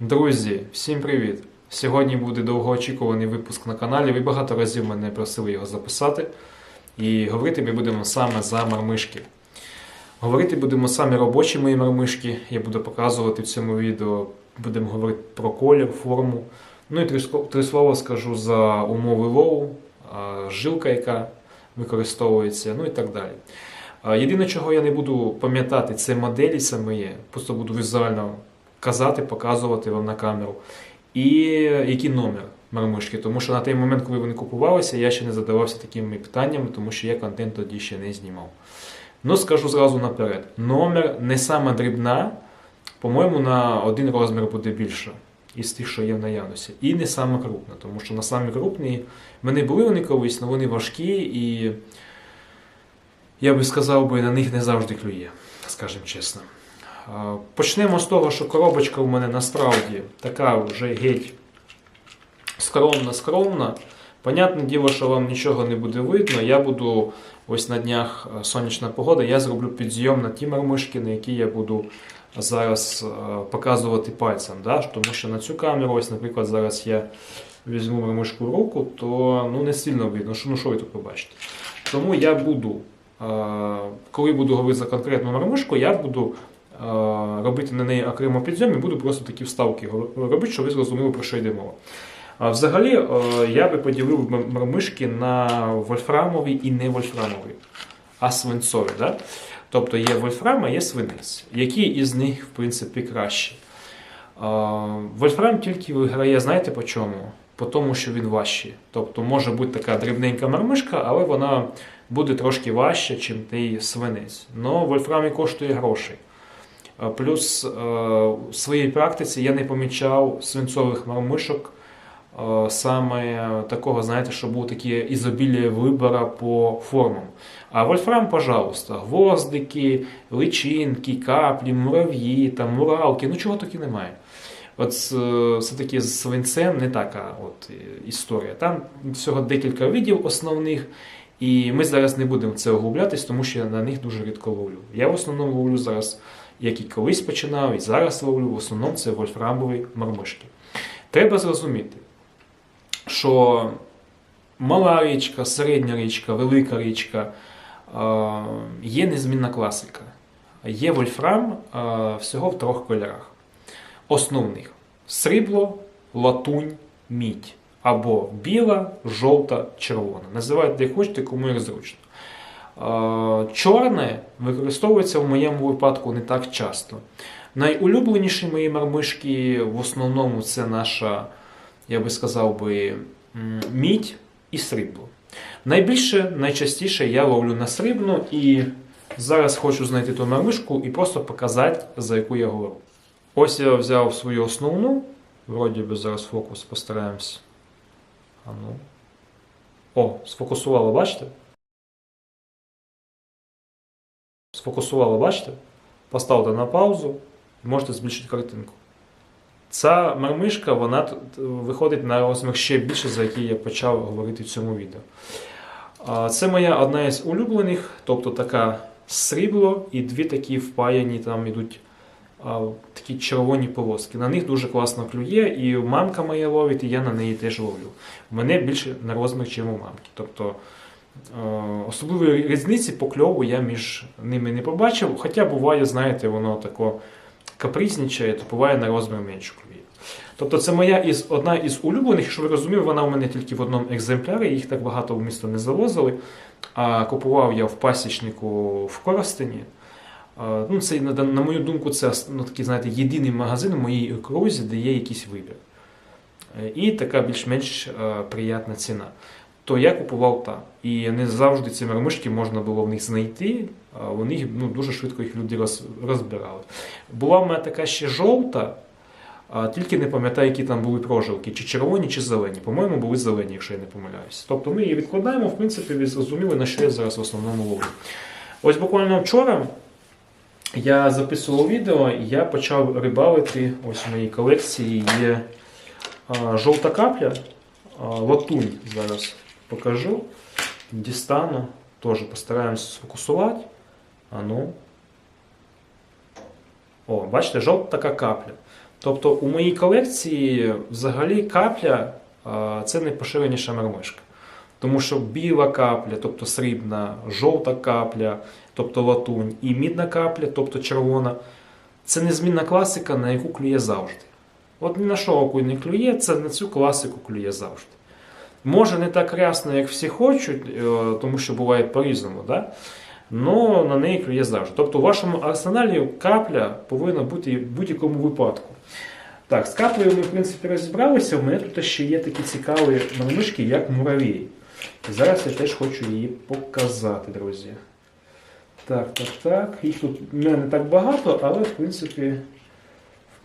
Друзі, всім привіт! Сьогодні буде довгоочікуваний випуск на каналі. Ви багато разів мене просили його записати. І говорити ми будемо саме за мармишки. Говорити будемо саме робочі мої мармишки. Я буду показувати в цьому відео. Будемо говорити про колір, форму. Ну і три, слова скажу за умови лову, жилка, яка використовується, ну і так далі. Єдине, чого я не буду пам'ятати, це моделі саме є. Просто буду візуально казати, показувати вам на камеру. І який номер мармишки. Тому що на той момент, коли вони купувалися, я ще не задавався такими питаннями, тому що я контент тоді ще не знімав. Ну, скажу зразу наперед: номер не сама дрібна, по-моєму, на один розмір буде більше із тих, що є в наявності. І не саме крупна, тому що на самі крупні мене були вони колись, але вони важкі і я би сказав би, на них не завжди клює, скажімо чесно. Почнемо з того, що коробочка у мене насправді така вже геть скромна, скромна. Понятне діло, що вам нічого не буде видно. Я буду ось на днях е, сонячна погода, я зроблю підйом на ті мармишки, на які я буду зараз е, показувати пальцем. Да? Тому що на цю камеру, ось, наприклад, зараз я візьму мармишку в руку, то ну, не сильно видно. Що, ну що ви тут побачите? Тому я буду, е, коли буду говорити за конкретну мармишку, я буду робити на неї окремо підйом і буду просто такі вставки робити, щоб ви зрозуміли, про що йде мова. Взагалі, е, я би поділив мармишки на вольфрамові і не вольфрамові, а свинцові. Да? Тобто є вольфрам, а є свинець. Які із них, в принципі, кращі? Е, Вольфрам тільки виграє, знаєте по чому? По тому, що він важчий. Тобто може бути така дрібненька мармишка, але вона буде трошки важча, ніж той свинець. Но вольфрам і коштує грошей. Е, Плюс е, в своїй практиці я не помічав свинцових мармишок е, саме такого, знаєте, що був таке ізобілля вибора по формам. А вольфрам, пожалуйста, гвоздики, личинки, каплі, мурав'ї, там, муралки, ну чого таки немає. От все-таки з свинцем не така от історія. Там всього декілька видів основних, і ми зараз не будемо це углублятись, тому що я на них дуже рідко ловлю. Я в основному ловлю зараз, як і колись починав, і зараз ловлю, в основному це вольфрамові мармишки. Треба зрозуміти, що мала річка, середня річка, велика річка е, є незмінна класика. Є вольфрам е, всього в трьох кольорах. Основних: срібло, латунь, мідь. Або біла, жовта, червона. Називайте як хочете, кому як зручно. Е, Чорне використовується в моєму випадку не так часто. Найулюбленіші мої мармишки в основному це наша, я би сказав би, мідь і срібло. Найбільше, найчастіше я ловлю на срібну і зараз хочу знайти ту мармишку і просто показати, за яку я говорю. Ось я взяв свою основну. Вроді би зараз фокус постараємось. А ну. О, сфокусувало, бачите? Сфокусувало, бачите? Поставте на паузу і можете збільшити картинку. Ця мармишка вона виходить на розмір ще більше, за який я почав говорити в цьому відео. Це моя одна із улюблених, тобто така срібло і дві такі впаяні там ідуть а, такі червоні полоски. На них дуже класно клює, і мамка моя ловить, і я на неї теж ловлю. У мене більше на розмір, ніж у мамки. Тобто особливої різниці по кльову я між ними не побачив, хоча буває, знаєте, воно тако капризнічає, то буває на розмір менше клює. Тобто це моя із, одна із улюблених, що ви розуміли, вона у мене тільки в одному екземплярі, їх так багато в місто не завозили. А купував я в пасічнику в Коростені. Ну, це, на, на мою думку, це ну, такий, знаєте, єдиний магазин у моїй окрузі, де є якийсь вибір. Е, І така більш-менш е, приятна ціна. То я купував там. І не завжди ці мармишки можна було в них знайти, у ну, дуже швидко їх люди роз, розбирали. Була в мене така ще жовта, тільки не пам'ятаю, які там були прожилки, чи червоні, чи зелені. По-моєму, були зелені, якщо я не помиляюсь. Тобто ми її відкладаємо, в принципі, ви зрозуміли, на що я зараз в основному ловлю. Ось буквально вчора я записував відео, і я почав рибалити. Ось в моїй колекції є а, жовта капля, а, латунь зараз покажу. Дістану, теж постараємося сфокусувати. А ну. О, бачите, жовта така капля. Тобто у моїй колекції взагалі капля це найпоширеніша мармишка. Тому що біла капля, тобто срібна, жовта капля, тобто латунь, і мідна капля, тобто червона, це незмінна класика, на яку клює завжди. От ні на що окунь не клює, це на цю класику клює завжди. Може не так рясно, як всі хочуть, е, тому що буває по-різному, да? але на неї клює завжди. Тобто у вашому арсеналі капля повинна бути в будь-якому випадку. Так, з каплею ми, в принципі, розібралися. У мене тут ще є такі цікаві мармишки, як муравій. І зараз я теж хочу її показати, друзі. Так, так, так. Їх тут не так багато, але в принципі.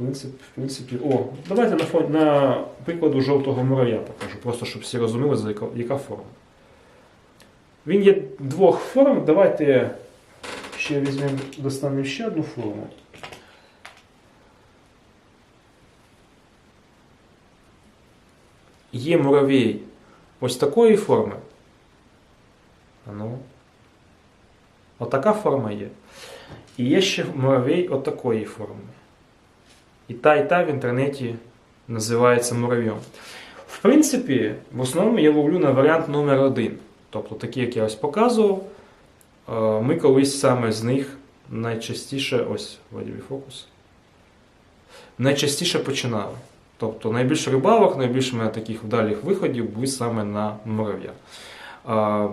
В принципі, в принципі, о, давайте на фон, на прикладу жовтого мурав'я покажу, просто щоб всі розуміли, за яка, яка форма. Він є двох форм. Давайте ще візьмемо, достанемо ще одну форму. Є муравій ось такої форми. Ну. Отака форма є. І є ще муравій отакої форми. І та, і та в інтернеті називається муравйом. В принципі, в основному я ловлю на варіант номер один. Тобто, такий, як я ось показував, Е, ми колись саме з них найчастіше, ось фокус, найчастіше починали. Тобто найбільше рибалок, найбільше мене таких вдалих виходів були саме на мурав'я.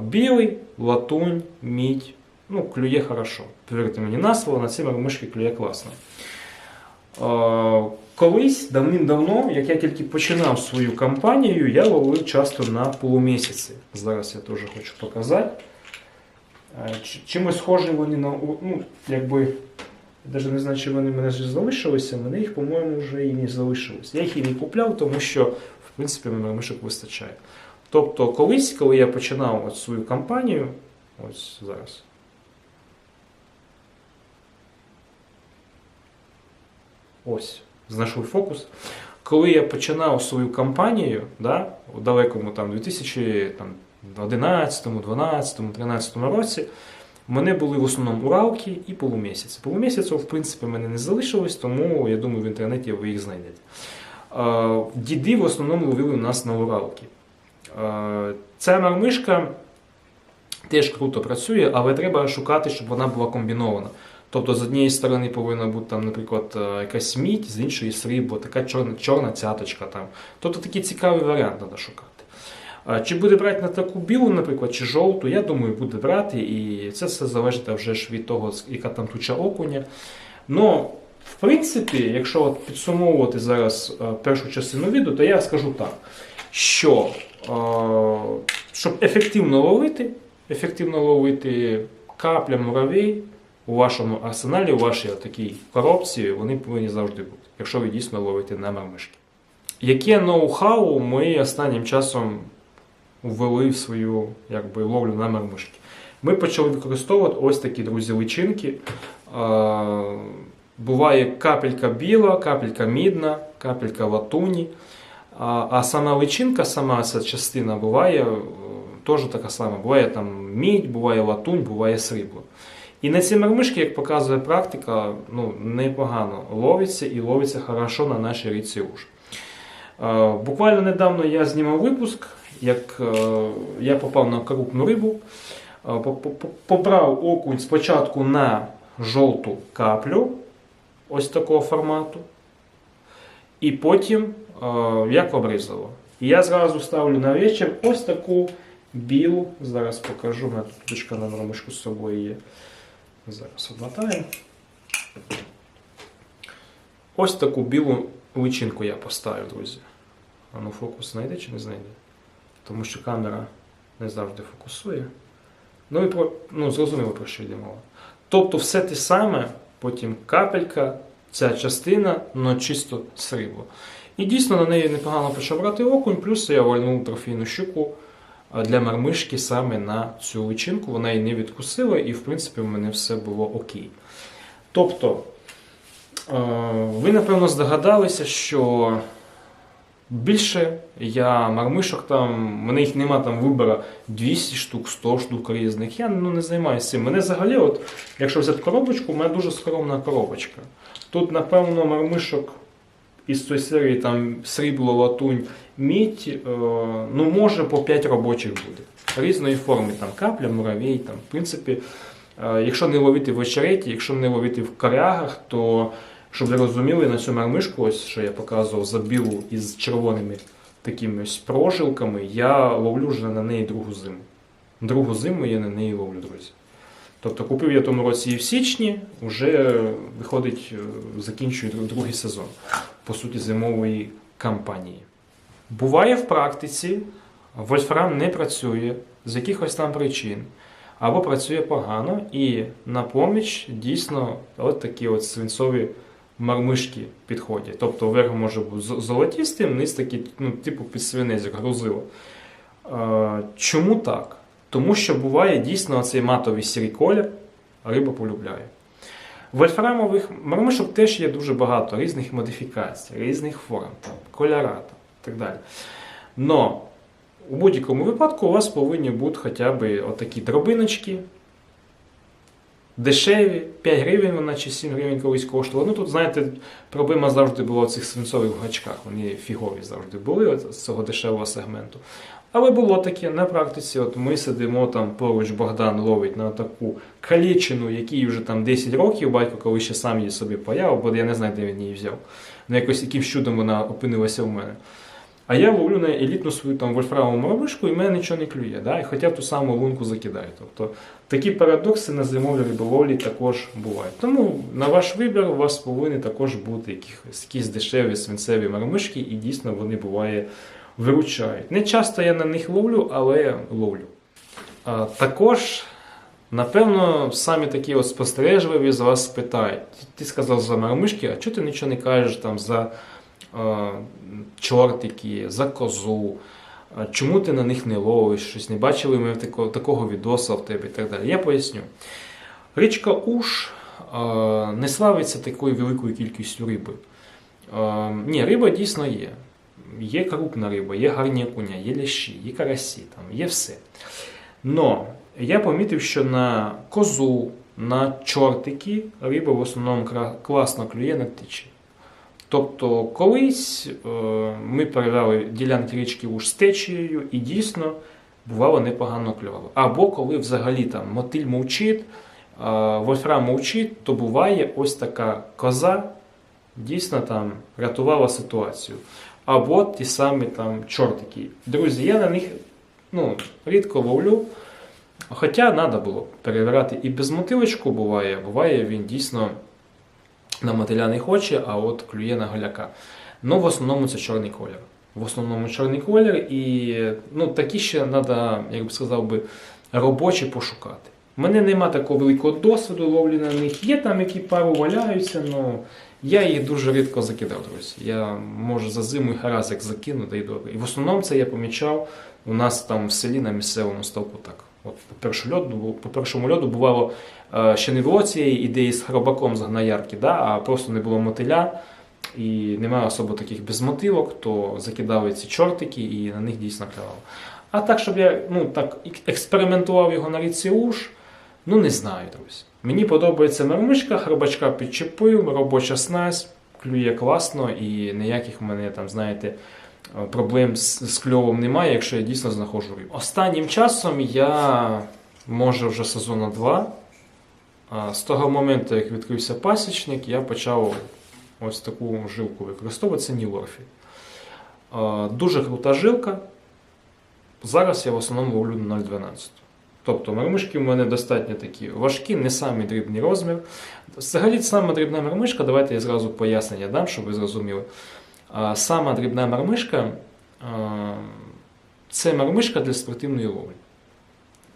Білий, латунь, мідь, ну, клює хорошо. Повірте мені на слово, на ці мишки клює класно. А, Колись, давним-давно, як я тільки починав свою кампанію, я ловив часто на полумісяці. Зараз я теж хочу показати. Чимось схожі вони на. Ну, якби, навіть не знаю, чи вони мене залишилися, мене їх, по-моєму, вже і не залишилось. Я їх і не купляв, тому що, в принципі, мене мишок вистачає. Тобто, колись, коли я починав от свою кампанію, ось зараз. Ось, знайшов фокус. Коли я починав свою кампанію, да, у далекому там 2011, 12, 13 році, в мене були в основному уралки і полумісяці. Полумісяців, в принципі, мене не залишилось, тому я думаю, в інтернеті ви їх знайдете. Діди в основному ловили у нас на уралки. Ця мармишка теж круто працює, але треба шукати, щоб вона була комбінована. Тобто, з однієї сторони повинна бути, там, наприклад, е, якась мідь, з іншої срібло, така чорна, чорна цяточка. Там. Тобто такий цікавий варіант треба шукати. Чи буде брати на таку білу, наприклад, чи жовту, я думаю, буде брати, і це все залежить вже ж від того, яка там туча окуня. Ну, в принципі, якщо от підсумовувати зараз е, першу частину відео, то я скажу так, що е, щоб ефективно ловити, ефективно ловити капля муравей у вашому арсеналі, у вашій такій коробці, вони повинні завжди бути, якщо ви дійсно ловите на мармишки. Яке ноу-хау ми останнім часом ввели в свою якби, ловлю на мармишки? Ми почали використовувати ось такі друзі личинки. Буває капелька біла, капелька мідна, капелька латуні. А, а сама личинка, сама ця частина буває е, теж така сама. Буває там мідь, буває латунь, буває срібло. І на ці мармишки, як показує практика, ну, непогано ловиться і ловиться хорошо на нашій річці Уж. Е, Буквально недавно я знімав випуск, як е, я попав на крупну рибу. Е, по- по- Побрав окунь спочатку на жовту каплю, ось такого формату. І потім як обрізало. І я зразу ставлю на вечір ось таку білу. Зараз покажу, у мене тут дочка на ромашку з собою є. Зараз обмотаємо. Ось таку білу личинку я поставив, друзі. А ну фокус знайде чи не знайде? Тому що камера не завжди фокусує. Ну і про, ну, зрозуміло, про що йде мова. Тобто все те саме, потім капелька, ця частина, але чисто срібло. І дійсно на неї непогано почав брати окунь, плюс я вальнув трофійну щуку для мармишки саме на цю личинку. Вона її не відкусила, і в принципі в мене все було окей. Тобто, е, ви напевно здогадалися, що більше я мармишок там, в мене їх нема там вибору 200 штук, 100 штук різних. Я ну, не займаюся цим. Мене взагалі, от, якщо взяти коробочку, у мене дуже скромна коробочка. Тут, напевно, мармишок із цієї серії там срібло, латунь, мідь, е, ну може по 5 робочих буде. Різної форми, там капля, муравей, там, в принципі, е, якщо не ловити в очереті, якщо не ловити в корягах, то щоб ви розуміли, на цю мармишку, ось що я показував за білу із червоними такими ось прожилками, я ловлю вже на неї другу зиму. Другу зиму я на неї ловлю, друзі. Тобто купив я тому році її в січні, вже виходить, е, закінчую другий сезон, по суті, зимової кампанії. Буває в практиці, вольфрам не працює з якихось там причин, або працює погано, і на поміч дійсно от такі от свинцові мармишки підходять. Тобто верх може бути золотістим, низ такий, ну, типу під свинець, грузило. Е, Чому так? Тому що буває дійсно цей матовий сірий колір, риба полюбляє. Вольфрамових мармишок теж є дуже багато різних модифікацій, різних форм, там, кольора і так далі. Но у будь-якому випадку у вас повинні бути хоча б отакі дробиночки, дешеві, 5 гривень вона чи 7 гривень колись коштувала. Ну тут, знаєте, проблема завжди була в цих свинцових гачках. Вони фігові завжди були з цього дешевого сегменту. Але було таке на практиці. От ми сидимо там поруч, Богдан ловить на таку калічину, якій вже там 10 років, батько коли ще сам її собі паяв, бо я не знаю, де він її взяв. Ну якось яким чудом вона опинилася в мене. А я ловлю на елітну свою там вольфрамову мормишку, і мене нічого не клює. Да? І хоча в ту саму лунку закидаю. Тобто такі парадокси на зимовій риболовлі також бувають. Тому на ваш вибір у вас повинні також бути якісь, якісь дешеві свинцеві мармишки, і дійсно вони буває виручають. Не часто я на них ловлю, але ловлю. А, також, напевно, самі такі от спостережливі з вас питають. Ти сказав за мармишки, а чого ти нічого не кажеш там за е, чортики, за козу? А Чому ти на них не ловиш? Щось не бачили ми такого, такого відоса в тебе і так далі. Я поясню. Річка Уш е, не славиться такою великою кількістю риби. Е, ні, риба дійсно є. Є крупна риба, є гарні окуня, є лящі, є карасі, там, є все. Но я помітив, що на козу, на чортики риба в основному класно клює на тичі. Тобто колись е, ми перевели ділянки річки уж з течією і дійсно бувало непогано клювало. Або коли взагалі там мотиль мовчить, вольфрам мовчить, то буває ось така коза дійсно там рятувала ситуацію. Або ті самі там чортики. Друзі, я на них ну, рідко ловлю. Хоча треба було перевіряти і без мотилочку буває. Буває він дійсно на мотиля не хоче, а от клює на голяка. Ну, в основному це чорний колір. В основному чорний колір, і ну, такі ще треба, як би сказав би, робочі пошукати. У мене нема такого великого досвіду ловлі на них. Є там які пару валяються, але я їх дуже рідко закидав, друзі. Я можу за зиму раз як закину, й добре. І в основному це я помічав у нас там в селі на місцевому ставку так. От по першому льоду, по першому льоду бувало е, ще не було цієї ідеї з хробаком з гноярки, да, а просто не було мотиля. І немає особо таких безмотивок, то закидали ці чортики і на них дійсно клювало. А так, щоб я ну, так експериментував його на річці Уж, ну не знаю, друзі. Мені подобається мармишка, хробачка підчепив, робоча снасть, клює класно і ніяких у мене там, знаєте, е, проблем з, з кльовом немає, якщо я дійсно знаходжу рибу. Останнім часом я, може вже сезону 2, з того моменту, як відкрився пасічник, я почав ось таку жилку використовувати, це Нілорфі. Дуже крута жилка. Зараз я в основному ловлю на 0,12. Тобто мармишки в мене достатньо такі важкі, не самий дрібний розмір. Взагалі, сама дрібна мармишка, давайте я зразу пояснення дам, щоб ви зрозуміли. Сама дрібна мармишка це мармишка для спортивної ловлі.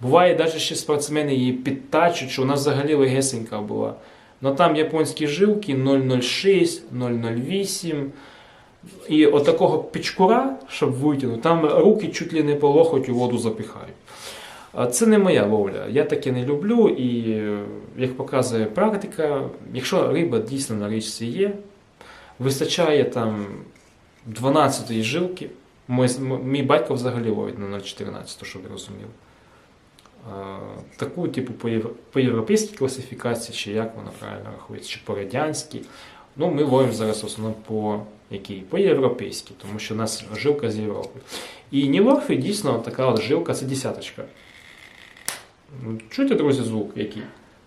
Буває, навіть ще спортсмени її підтачуть, що вона взагалі легесенька була. Ну там японські жилки 006, 008. І отакого пічкура, щоб витягнути, там руки чуть ли не по лохоть у воду запіхають. Це не моя ловля. Я таке не люблю, і е, як показує практика, якщо риба дійсно на річці є, вистачає там 12-ї жилки. Мій батько взагалі ловить на 0,14, щоб ви розуміли. Таку, типу, по європейській класифікації, чи як вона правильно рахується, чи по радянській. Ну, ми ловимо зараз в основному по якій? По європейській, тому що у нас жилка з Європи. І Нілорфі дійсно така от жилка, це десяточка. Ну, Чуєте, друзі, звук який?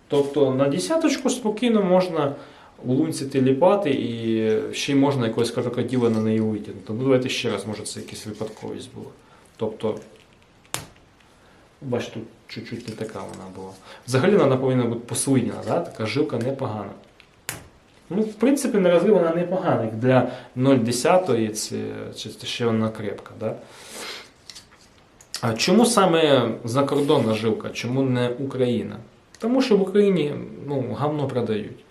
Тобто на десяточку спокійно можна у лунці тіліпати і ще й можна якогось крокодила на неї витягнути. Ну, давайте ще раз, може це якась випадковість була. Тобто, бачите, тут чуть-чуть не така вона була. Взагалі вона повинна бути послиняна, да? така жилка непогана. Ну, в принципі, на розрив вона непогана. Для 0,10 це, це, це ще вона крепка. Да? А чому саме закордонна жилка? Чому не Україна? Тому що в Україні ну, гавно продають.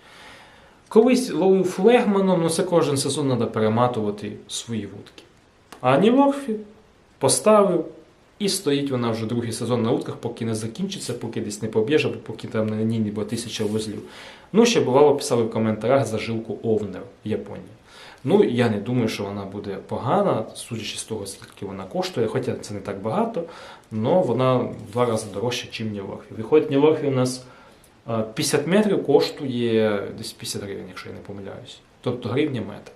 Колись ловив флегманом, ну це кожен сезон треба перематувати свої вудки. А Ніворфі поставив і стоїть вона вже другий сезон на вудках, поки не закінчиться, поки десь не поб'єш, або поки там на ній ніби тисяча вузлів. Ну, ще бувало писали в коментарях за жилку Овнер в Японії. Ну, я не думаю, що вона буде погана, судячи з того, скільки вона коштує, хоча це не так багато, але вона в два рази дорожча, ніж Нєворфі. Виходить, Нєворфі у нас 50 метрів коштує десь 50 гривень, якщо я не помиляюсь. Тобто гривня метр.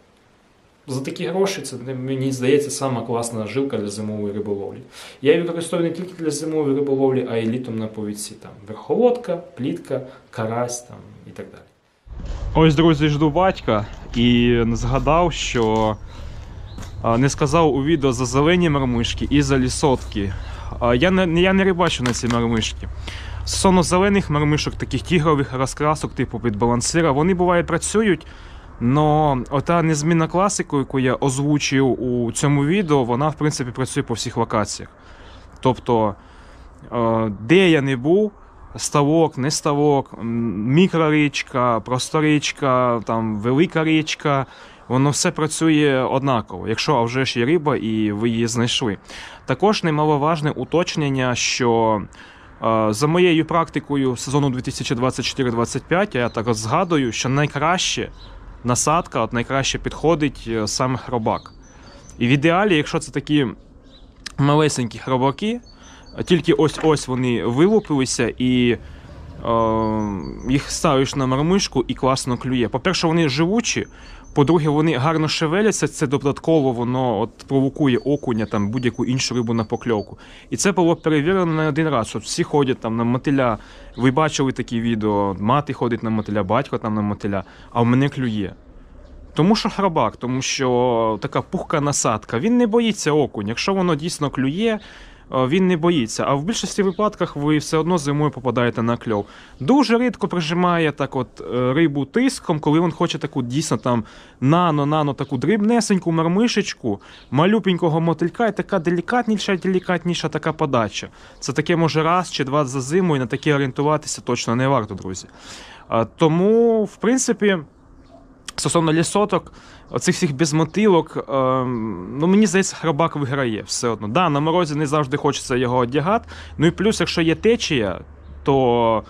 За такі гроші це мені здається сама класна жилка для зимової риболовлі. Я її використовую не тільки для зимової риболовлі, а й літом на повідці. Там верховодка, плітка, карась там, і так далі. Ось, друзі, жду батька і згадав, що не сказав у відео за зелені мармишки і за лісотки. Я не, я не рибачу на ці мармишки. Стосовно зелених мармишок, таких тігрових розкрасок, типу підбалансира, вони бувають працюють. Но ота незмінна класика, яку я озвучив у цьому відео, вона в принципі працює по всіх локаціях. Тобто, де я не був, ставок, не ставок, мікрорічка, просторічка, там велика річка. Воно все працює однаково, якщо вже ж є риба і ви її знайшли. Також немаловажне уточнення, що е, за моєю практикою сезону 2024-2025, я так згадую, що найкраще насадка от найкраще підходить е, саме хробак. І в ідеалі, якщо це такі малесенькі хробаки, тільки ось-ось вони вилупилися і е, їх ставиш на мармишку і класно клює. По-перше, вони живучі. По-друге, вони гарно шевеляться, це додатково воно от провокує окуня, там будь-яку іншу рибу на покльовку. І це було перевірено не один раз. От всі ходять там на мотиля. Ви бачили такі відео, мати ходить на мотиля, батько там на мотиля, а в мене клює. Тому що храбак, тому що така пухка насадка, він не боїться окунь. Якщо воно дійсно клює, він не боїться. А в більшості випадках ви все одно зимою попадаєте на кльов. Дуже рідко прижимає так от е, рибу тиском, коли він хоче таку дійсно там нано-нано таку дрібнесеньку мармишечку, малюпенького мотилька і така делікатніша, делікатніша така подача. Це таке може раз чи два за зиму, і на таке орієнтуватися точно не варто, друзі. А, Тому, в принципі. Стосовно лісоток, оцих всіх безмотилок, е, ну мені здається, храбак виграє все одно. Да, на морозі не завжди хочеться його одягати. Ну і плюс, якщо є течія, то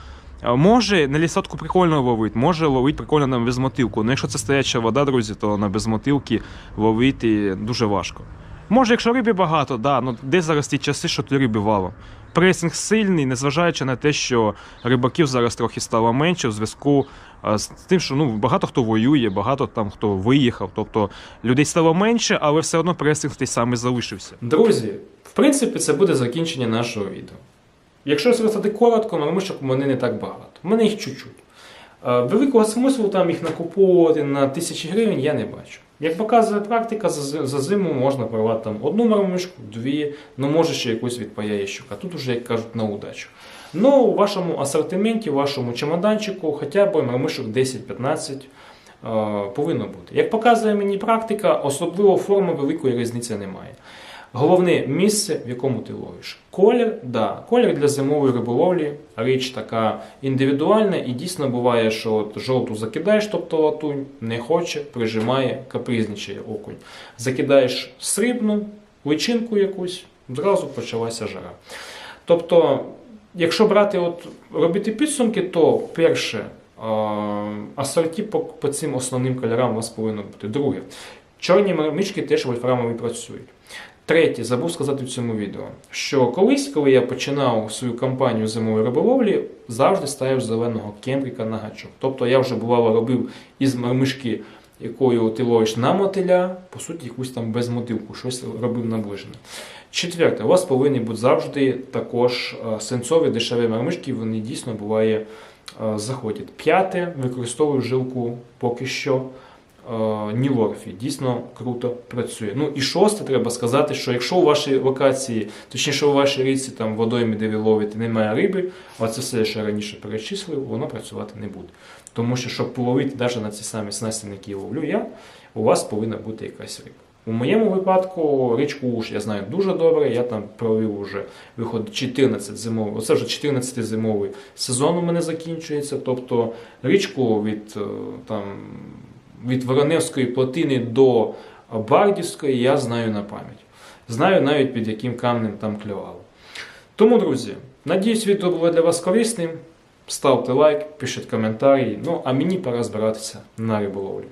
е, може на лісотку прикольно ловити, може ловити прикольно на безмотилку. Ну якщо це стояча вода, друзі, то на безмотилки ловити дуже важко. Може, якщо риби багато, да, ну де зараз ті часи, що тут риби валом. Пресинг сильний, незважаючи на те, що рибаків зараз трохи стало менше в зв'язку з тим, що ну, багато хто воює, багато там хто виїхав. Тобто людей стало менше, але все одно пресинг той самий залишився. Друзі, в принципі, це буде закінчення нашого відео. Якщо сказати коротко, мармишок у мене не так багато. У мене їх чуть-чуть. Е, Великого смислу там їх накуповувати на тисячі гривень я не бачу. Як показує практика, за, зиму можна порвати там одну мармишку, дві, ну може ще якусь від щука. Тут уже, як кажуть, на удачу. Ну, у вашому асортименті, у вашому чемоданчику хоча б мармишок 10-15 е, повинно бути. Як показує мені практика, особливо форми великої різниці немає. Головне місце, в якому ти ловиш. Колір, да, колір для зимової риболовлі, річ така індивідуальна, і дійсно буває, що от жовту закидаєш, тобто латунь, не хоче, прижимає, капризничає окунь. Закидаєш срібну, личинку якусь, одразу почалася жара. Тобто, якщо брати, от, робити підсумки, то перше, асорті по, по цим основним кольорам у вас повинно бути. Друге, чорні мармички теж вольфрамові працюють. Третє, забув сказати в цьому відео, що колись, коли я починав свою кампанію зимової риболовлі, завжди ставив зеленого кембріка на гачок. Тобто я вже бувало робив із мармишки якою ти ловиш на мотиля, по суті, якусь там безмотивку, щось робив наближене. Четверте, у вас повинні бути завжди також е, сенцові дешеві мармишки, вони дійсно буває е, заходять. П'яте, використовую жилку поки що. Е, Нілорфі дійсно круто працює. Ну і шосте, треба сказати, що якщо у вашій локації, точніше у вашій річці там водоймі, де ви ловите, немає риби, а це все, що я раніше перечислив, воно працювати не буде. Тому що, щоб половити навіть на ці самі снасті, на які ловлю я, у вас повинна бути якась риба. У моєму випадку річку Уж я знаю дуже добре. Я там провів уже виходить 14 зимовий. Оце вже 14 зимовий сезон у мене закінчується. Тобто річку від е, там від Вороневської плотини до Бардівської я знаю на пам'ять. Знаю навіть під яким камнем там клювало. Тому, друзі, надіюсь, відео було для вас корисним. Ставте лайк, пишіть коментарі. Ну а мені пора збиратися на риболовлю.